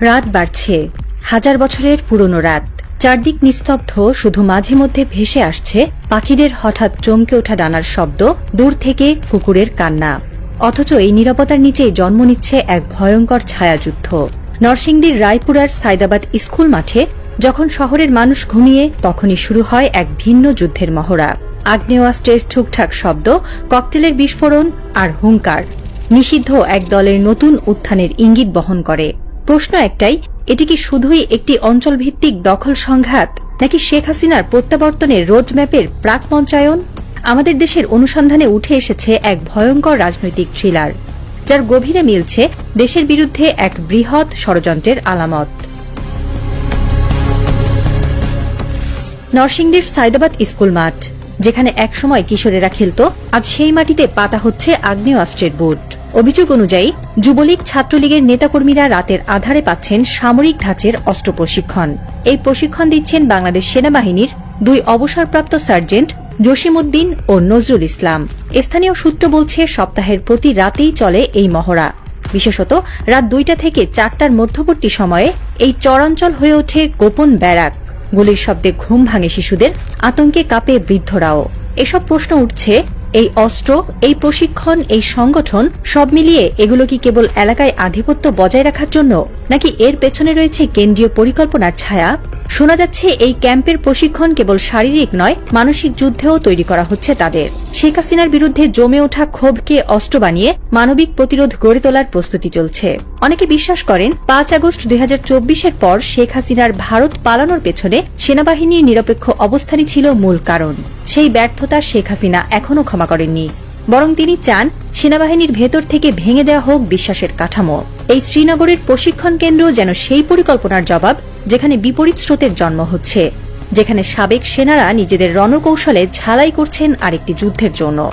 রাত বাড়ছে। হাজার বছরের পুরনো রাত। চারদিক নিস্তব্ধ, শুধু মাঝে মধ্যে ভেসে আসছে পাখিদের হঠাৎ চমকে ওঠা ডানার শব্দ, দূর থেকে কুকুরের কান্না। অথচ এই নিরাপত্তার নিচেই জন্ম নিচ্ছে এক ভয়ঙ্কর ছায়াযুদ্ধ। নরসিংদীর রায়পুরার সাইদাবাদ স্কুল মাঠে যখন শহরের মানুষ ঘুমিয়ে, তখনই শুরু হয় এক ভিন্ন যুদ্ধের মহড়া। আগ্নেয়াস্ত্রের ঠুকঠাক শব্দ, ককটেলের বিস্ফোরণ আর হুঙ্কার। নিষিদ্ধ এক দলের নতুন উত্থানের ইঙ্গিত বহন করে। প্রশ্ন একটাই, এটি কি শুধুই একটি অঞ্চলভিত্তিক দখল সংঘাত, নাকি শেখ হাসিনার প্রত্যাবর্তনের রোডম্যাপের প্রাক মঞ্চায়ন? আমাদের দেশের অনুসন্ধানে উঠে এসেছে এক ভয়ঙ্কর রাজনৈতিক থ্রিলার, যার গভীরে মিলছে দেশের বিরুদ্ধে এক বৃহৎ ষড়যন্ত্রের আলামত। নরসিংদীর সাইদাবাদ স্কুল মাঠ, যেখানে একসময় কিশোরেরা খেলত, আজ সেই মাটিতে পাতা হচ্ছে আগ্নেয় আগ্নেয়াস্ত্রের বুট। অভিযোগ অনুযায়ী, যুবলীগ ছাত্রলীগের নেতাকর্মীরা রাতের আধারে পাচ্ছেন সামরিক ধাঁচের অস্ত্র প্রশিক্ষণ। এই প্রশিক্ষণ দিচ্ছেন বাংলাদেশ সেনাবাহিনীর দুই অবসরপ্রাপ্ত সার্জেন্ট জসিমউদ্দিন ও নজরুল ইসলাম। স্থানীয় সূত্র বলছে, সপ্তাহের প্রতি রাতেই চলে এই মহড়া। বিশেষত, রাত দুইটা থেকে চারটার মধ্যবর্তী সময়ে এই চরাঞ্চল হয়ে ওঠে গোপন ব্যারাক। গুলির শব্দে ঘুম ভাঙে শিশুদের, আতঙ্কে কাঁপে বৃদ্ধরাও। এসব প্রশ্ন উঠছে এই অস্ত্র, এই প্রশিক্ষণ, এই সংগঠন সব মিলিয়ে এগুলো কি কেবল এলাকায় আধিপত্য বজায় রাখার জন্য, নাকি এর পেছনে রয়েছে কেন্দ্রীয় পরিকল্পনার ছায়া? শোনা যাচ্ছে এই ক্যাম্পের প্রশিক্ষণ কেবল শারীরিক নয়, মানসিক যুদ্ধেও তৈরি করা হচ্ছে তাদের। শেখ হাসিনার বিরুদ্ধে জমে ওঠা ক্ষোভকে অস্ত্র বানিয়ে মানবিক প্রতিরোধ গড়ে তোলার প্রস্তুতি চলছে। অনেকে বিশ্বাস করেন, পাঁচ আগস্ট দুই হাজার পর শেখ হাসিনার ভারত পালানোর পেছনে সেনাবাহিনীর নিরপেক্ষ অবস্থানই ছিল মূল কারণ। সেই ব্যর্থতা শেখ হাসিনা এখনও ক্ষমা করেননি। বরং তিনি চান সেনাবাহিনীর ভেতর থেকে ভেঙে দেওয়া হোক বিশ্বাসের কাঠামো। এই শ্রীনগরের প্রশিক্ষণ কেন্দ্র যেন সেই পরিকল্পনার জবাব, যেখানে বিপরীত স্রোতের জন্ম হচ্ছে, যেখানে সাবেক সেনারা নিজেদের রণকৌশলে ঝালাই করছেন আরেকটি যুদ্ধের জন্য।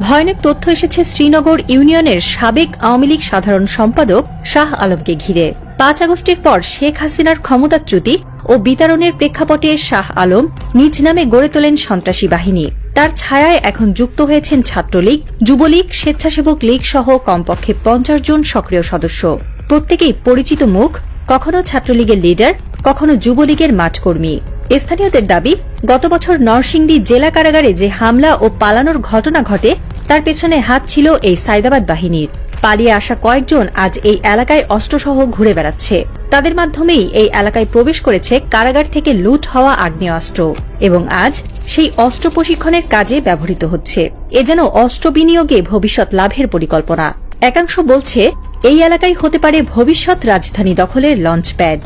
ভয়ানক তথ্য এসেছে শ্রীনগর ইউনিয়নের সাবেক আওয়ামী লীগ সাধারণ সম্পাদক শাহ আলমকে ঘিরে। পাঁচ আগস্টের পর শেখ হাসিনার ক্ষমতাচ্যুতি ও বিতরণের প্রেক্ষাপটে শাহ আলম নিজ নামে গড়ে তোলেন সন্ত্রাসী বাহিনী। তার ছায়ায় এখন যুক্ত হয়েছেন ছাত্রলীগ, যুবলীগ, স্বেচ্ছাসেবক লীগ সহ কমপক্ষে পঞ্চাশ জন সক্রিয় সদস্য। প্রত্যেকেই পরিচিত মুখ, কখনো ছাত্রলীগের লিডার, কখনো যুবলীগের মাঠকর্মী। স্থানীয়দের দাবি, গত বছর নরসিংদী জেলা কারাগারে যে হামলা ও পালানোর ঘটনা ঘটে, তার পেছনে হাত ছিল এই সাইদাবাদ বাহিনীর। পালিয়ে আসা কয়েকজন আজ এই এলাকায় অস্ত্রসহ ঘুরে বেড়াচ্ছে। তাদের মাধ্যমেই এই এলাকায় প্রবেশ করেছে কারাগার থেকে লুট হওয়া আগ্নেয়াস্ত্র এবং আজ সেই অস্ত্র প্রশিক্ষণের কাজে ব্যবহৃত হচ্ছে। এ যেন অস্ত্র বিনিয়োগে ভবিষ্যৎ লাভের পরিকল্পনা। একাংশ বলছে, এই এলাকায় হতে পারে ভবিষ্যৎ রাজধানী দখলের লঞ্চপ্যাড।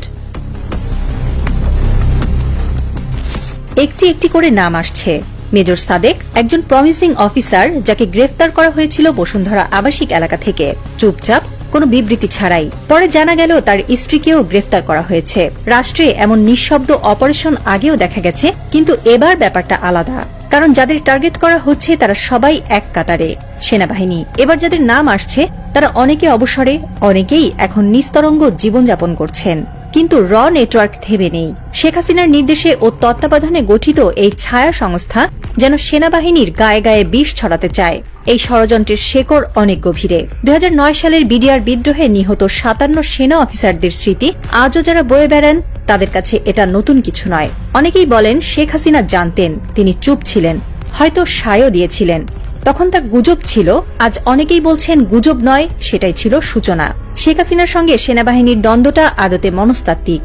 একটি একটি করে নাম আসছে। মেজর সাদেক একজন প্রমিসিং অফিসার যাকে গ্রেফতার করা হয়েছিল বসুন্ধরা আবাসিক এলাকা থেকে। চুপচাপ, কোনো বিবৃতি ছাড়াই। পরে জানা গেল তার স্ত্রীকেও গ্রেফতার করা হয়েছে। রাষ্ট্রে এমন নিঃশব্দ অপারেশন আগেও দেখা গেছে, কিন্তু এবার ব্যাপারটা আলাদা। কারণ যাদের টার্গেট করা হচ্ছে তারা সবাই এক কাতারে। সেনাবাহিনী, এবার যাদের নাম আসছে, তারা অনেকে অবসরে, অনেকেই এখন নিস্তরঙ্গ জীবনযাপন করছেন। কিন্তু র নেটওয়ার্ক থেমে নেই। শেখ হাসিনার নির্দেশে ও তত্ত্বাবধানে গঠিত এই ছায়া সংস্থা যেন সেনাবাহিনীর গায়ে গায়ে বিষ ছড়াতে চায়। এই ষড়যন্ত্রের শেকড় অনেক গভীরে। দু হাজার নয় সালের বিডিআর বিদ্রোহে নিহত সাতান্ন সেনা অফিসারদের স্মৃতি আজও যারা বয়ে বেড়ান, তাদের কাছে এটা নতুন কিছু নয়। অনেকেই বলেন, শেখ হাসিনা জানতেন, তিনি চুপ ছিলেন, হয়তো সায়ও দিয়েছিলেন। তখন তা গুজব ছিল, আজ অনেকেই বলছেন, গুজব নয়, সেটাই ছিল সূচনা। শেখ হাসিনার সঙ্গে সেনাবাহিনীর দ্বন্দ্বটা আদতে মনস্তাত্ত্বিক।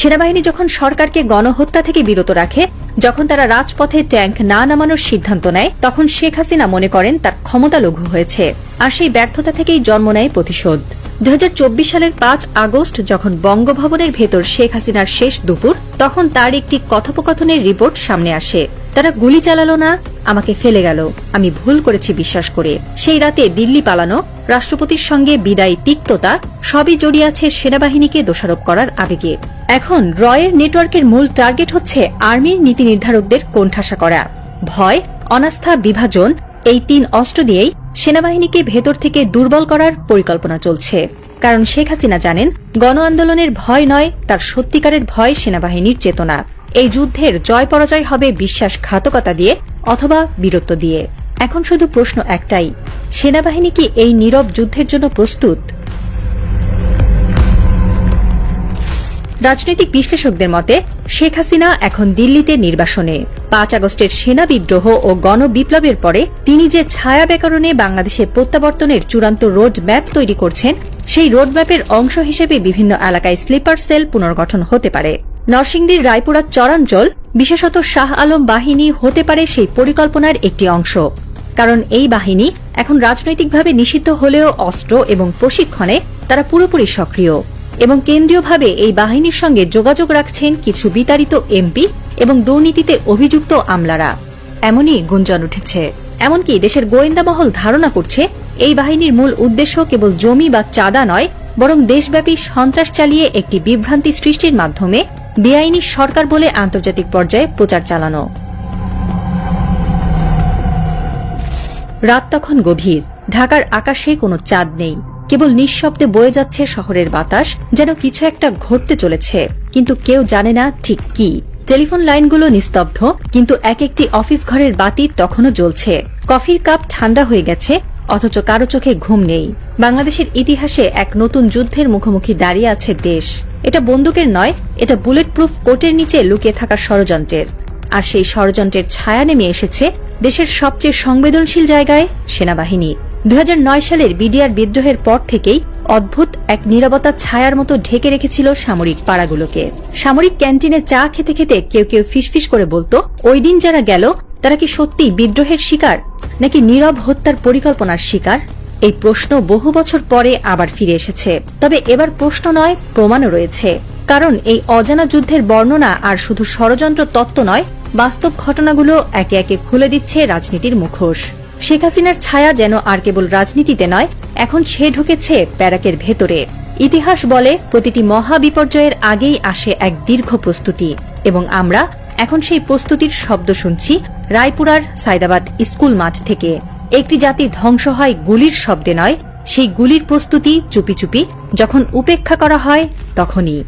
সেনাবাহিনী যখন সরকারকে গণহত্যা থেকে বিরত রাখে, যখন তারা রাজপথে ট্যাঙ্ক না নামানোর সিদ্ধান্ত নেয়, তখন শেখ হাসিনা মনে করেন তার ক্ষমতা লঘু হয়েছে, আর সেই ব্যর্থতা থেকেই জন্ম নেয় প্রতিশোধ। দু হাজার চব্বিশ সালের পাঁচ আগস্ট যখন বঙ্গভবনের ভেতর শেখ হাসিনার শেষ দুপুর, তখন তার একটি কথোপকথনের রিপোর্ট সামনে আসে। তারা গুলি চালালো না আমাকে ফেলে গেল। আমি ভুল করেছি বিশ্বাস করে। সেই রাতে দিল্লি পালানো, রাষ্ট্রপতির সঙ্গে বিদায়ী তিক্ততা, সবই জড়িয়ে আছে সেনাবাহিনীকে দোষারোপ করার আবেগে। এখন রয়ের নেটওয়ার্কের মূল টার্গেট হচ্ছে আর্মির নীতি নির্ধারকদের কোণঠাসা করা। ভয়, অনাস্থা, বিভাজন, এই তিন অস্ত্র দিয়েই সেনাবাহিনীকে ভেতর থেকে দুর্বল করার পরিকল্পনা চলছে। কারণ শেখ হাসিনা জানেন গণ আন্দোলনের ভয় নয়, তার সত্যিকারের ভয় সেনাবাহিনীর চেতনা। এই যুদ্ধের জয় পরাজয় হবে বিশ্বাসঘাতকতা দিয়ে অথবা বীরত্ব দিয়ে। এখন শুধু প্রশ্ন একটাই, সেনাবাহিনী কি এই নীরব যুদ্ধের জন্য প্রস্তুত? রাজনৈতিক বিশ্লেষকদের মতে, শেখ হাসিনা এখন দিল্লিতে নির্বাসনে। পাঁচ আগস্টের সেনা বিদ্রোহ ও গণবিপ্লবের পরে তিনি যে ছায়া ব্যাকরণে বাংলাদেশের প্রত্যাবর্তনের চূড়ান্ত রোড ম্যাপ তৈরি করছেন, সেই রোডম্যাপের অংশ হিসেবে বিভিন্ন এলাকায় স্লিপার সেল পুনর্গঠন হতে পারে। নরসিংদীর রায়পুরা চরাঞ্চল বিশেষত শাহ আলম বাহিনী হতে পারে সেই পরিকল্পনার একটি অংশ। কারণ এই বাহিনী এখন রাজনৈতিকভাবে নিষিদ্ধ হলেও অস্ত্র এবং প্রশিক্ষণে তারা পুরোপুরি সক্রিয় এবং কেন্দ্রীয়ভাবে এই বাহিনীর সঙ্গে যোগাযোগ রাখছেন কিছু বিতাড়িত এমপি এবং দুর্নীতিতে অভিযুক্ত আমলারা। এমনই গুঞ্জন উঠেছে। এমনকি দেশের গোয়েন্দা মহল ধারণা করছে, এই বাহিনীর মূল উদ্দেশ্য কেবল জমি বা চাঁদা নয়, বরং দেশব্যাপী সন্ত্রাস চালিয়ে একটি বিভ্রান্তি সৃষ্টির মাধ্যমে বেআইনি সরকার বলে আন্তর্জাতিক পর্যায়ে প্রচার চালানো। রাত তখন গভীর। ঢাকার আকাশে কোনো চাঁদ নেই। কেবল নিঃশব্দে বয়ে যাচ্ছে শহরের বাতাস, যেন কিছু একটা ঘটতে চলেছে। কিন্তু কেউ জানে না ঠিক কি। টেলিফোন লাইনগুলো নিস্তব্ধ, কিন্তু এক একটি অফিস ঘরের বাতি তখনও জ্বলছে। কফির কাপ ঠান্ডা হয়ে গেছে, অথচ কারও চোখে ঘুম নেই। বাংলাদেশের ইতিহাসে এক নতুন যুদ্ধের মুখোমুখি দাঁড়িয়ে আছে দেশ। এটা বন্দুকের নয়, এটা বুলেট প্রুফ কোটের নিচে লুকিয়ে থাকা ষড়যন্ত্রের। আর সেই ষড়যন্ত্রের ছায়া নেমে এসেছে দেশের সবচেয়ে সংবেদনশীল জায়গায় সেনাবাহিনী। দু হাজার নয় সালের বিডিআর বিদ্রোহের পর থেকেই অদ্ভুত এক নীরবতার ছায়ার মতো ঢেকে রেখেছিল সামরিক পাড়াগুলোকে। সামরিক ক্যান্টিনে চা খেতে খেতে কেউ কেউ ফিসফিস করে বলতো, ওই দিন যারা গেল, তারা কি সত্যি বিদ্রোহের শিকার, নাকি নীরব হত্যার পরিকল্পনার শিকার? এই প্রশ্ন বহু বছর পরে আবার ফিরে এসেছে। তবে এবার প্রশ্ন নয়, প্রমাণও রয়েছে। কারণ এই অজানা যুদ্ধের বর্ণনা আর শুধু ষড়যন্ত্র তত্ত্ব নয়, বাস্তব ঘটনাগুলো একে একে খুলে দিচ্ছে রাজনীতির মুখোশ। শেখ হাসিনার ছায়া যেন আর কেবল রাজনীতিতে নয়, এখন সে ঢুকেছে প্যারাকের ভেতরে। ইতিহাস বলে প্রতিটি মহা বিপর্যয়ের আগেই আসে এক দীর্ঘ প্রস্তুতি। এবং আমরা এখন সেই প্রস্তুতির শব্দ শুনছি রায়পুরার সাইদাবাদ স্কুল মাঠ থেকে। একটি জাতি ধ্বংস হয় গুলির শব্দে নয়, সেই গুলির প্রস্তুতি চুপি চুপি যখন উপেক্ষা করা হয় তখনই।